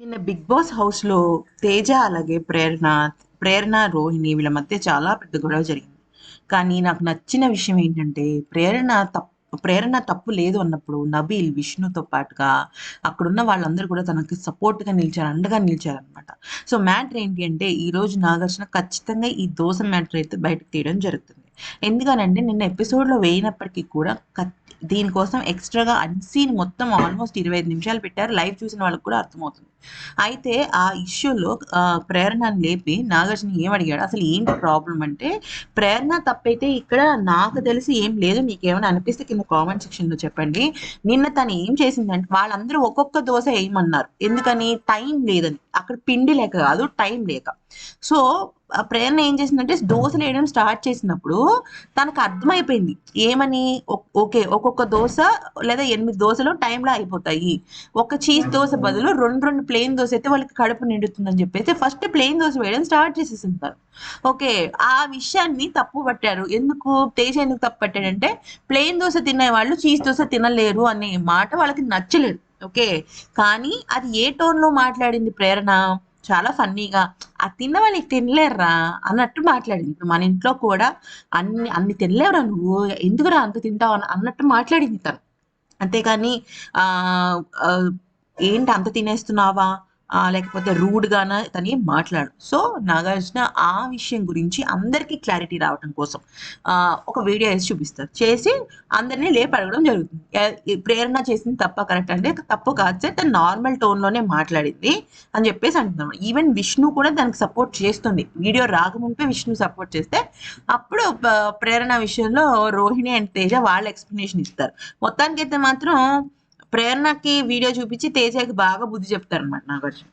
నిన్న big boss హౌస్‌లో తేజ అలాగే ప్రేరణ, ప్రేరణ, రోహిణి వీళ్ళ మధ్య చాలా పెద్ద గొడవ జరిగింది. కానీ నాకు నచ్చిన విషయం ఏంటంటే ప్రేరణ తప్పు ప్రేరణ తప్పు లేదు అన్నప్పుడు నబీల్, విష్ణుతో పాటుగా అక్కడున్న వాళ్ళందరూ కూడా తనకి సపోర్ట్‌గా నిలిచారు. అండగా నిలిచారనమాట. సో మ్యాటర్ ఏంటి అంటే ఈరోజు నాగార్జున ఖచ్చితంగా ఈ దోస మ్యాటర్ అయితే బయటకు తీయడం జరుగుతుంది. ఎందుకనంటే నిన్న ఎపిసోడ్‌లో వేయినప్పటికీ కూడా దీనికోసం ఎక్స్‌ట్రాగా అన్‌సీన్ మొత్తం ఆల్మోస్ట్ 25 నిమిషాలు పెట్టారు. లైవ్ చూసిన వాళ్ళకి కూడా అర్థమవుతుంది. అయితే ఆ ఇష్యూలో ప్రేరణను లేపి నాగార్జున ఏమడిగాడు? అసలు ఏంటి ప్రాబ్లమ్ అంటే ప్రేరణ తప్పైతే ఇక్కడ నాకు తెలిసి ఏం లేదు. నీకేమైనా అనిపిస్తే కింద కామెంట్ సెక్షన్‌లో చెప్పండి. నిన్న తను ఏం చేసిందంటే వాళ్ళందరూ ఒక్కొక్క దోశ వేయమన్నారు ఎందుకని? టైం లేదని. అక్కడ పిండి లేక కాదు టైం లేక. సో ఆ ప్రేరణ ఏం చేసిందంటే దోసలేయడం స్టార్ట్ చేసినప్పుడు తనకు అర్థమైపోయింది. ఏమని? ఓకే. ఒక్కొక్క దోశ లేదా ఎనిమిది దోశలు టైంలో అయిపోతాయి. ఒక చీజ్ దోశ బదులు 2, 2 ప్లెయిన్ దోస అయితే వాళ్ళకి కడుపు నిండుతుందని చెప్పేసి ఫస్ట్ ప్లెయిన్ దోస వేయడం స్టార్ట్ చేసేసింది తను. ఓకే. ఆ విషయాన్ని తప్పు పట్టారు. ఎందుకు? తేజ ఎందుకు తప్పు పట్టాడంటే ప్లెయిన్ దోస తినేవాళ్ళు చీజ్ దోశ తినలేరు అనే మాట వాళ్ళకి నచ్చలేదు. ఓకే. కానీ అది ఏ టోన్‌లో మాట్లాడింది ప్రేరణ? చాలా ఫన్నీగా ఆ తిన్నవాళ్ళు ఇది తినలేరురా అన్నట్టు మాట్లాడింది. ఇప్పుడు మన ఇంట్లో కూడా అన్ని అన్ని తినలేవురా నువ్వు. ఎందుకురా అంత తింటావు అని అన్నట్టు మాట్లాడింది తను. అంతేకాని ఏంటి అంత తినేస్తున్నావా? లేకపోతే రూడ్‌గానా తని మాట్లాడు సో నాగార్జున ఆ విషయం గురించి అందరికీ క్లారిటీ రావటం కోసం ఒక వీడియో వేసి చూపిస్తారు. చేసి అందరిని లేపి అడగడం జరుగుతుంది. ప్రేరణ చేసింది తప్ప కరెక్ట్ అంటే తప్పు కాదు సార్. తను నార్మల్ టోన్‌లోనే మాట్లాడింది అని చెప్పేసి అంటున్నాడు. ఈవెన్ విష్ణు కూడా దానికి సపోర్ట్ చేస్తుంది. వీడియో రాకముందే విష్ణు సపోర్ట్ చేస్తే అప్పుడు ప్రేరణ విషయంలో రోహిణి అండ్ తేజ వాళ్ళ ఎక్స్‌ప్లనేషన్ ఇస్తారు. మొత్తానికైతే మాత్రం ప్రేరణకి వీడియో చూపించి తేజకి బాగా బుద్ధి చెప్తారనమాట నాగార్జున.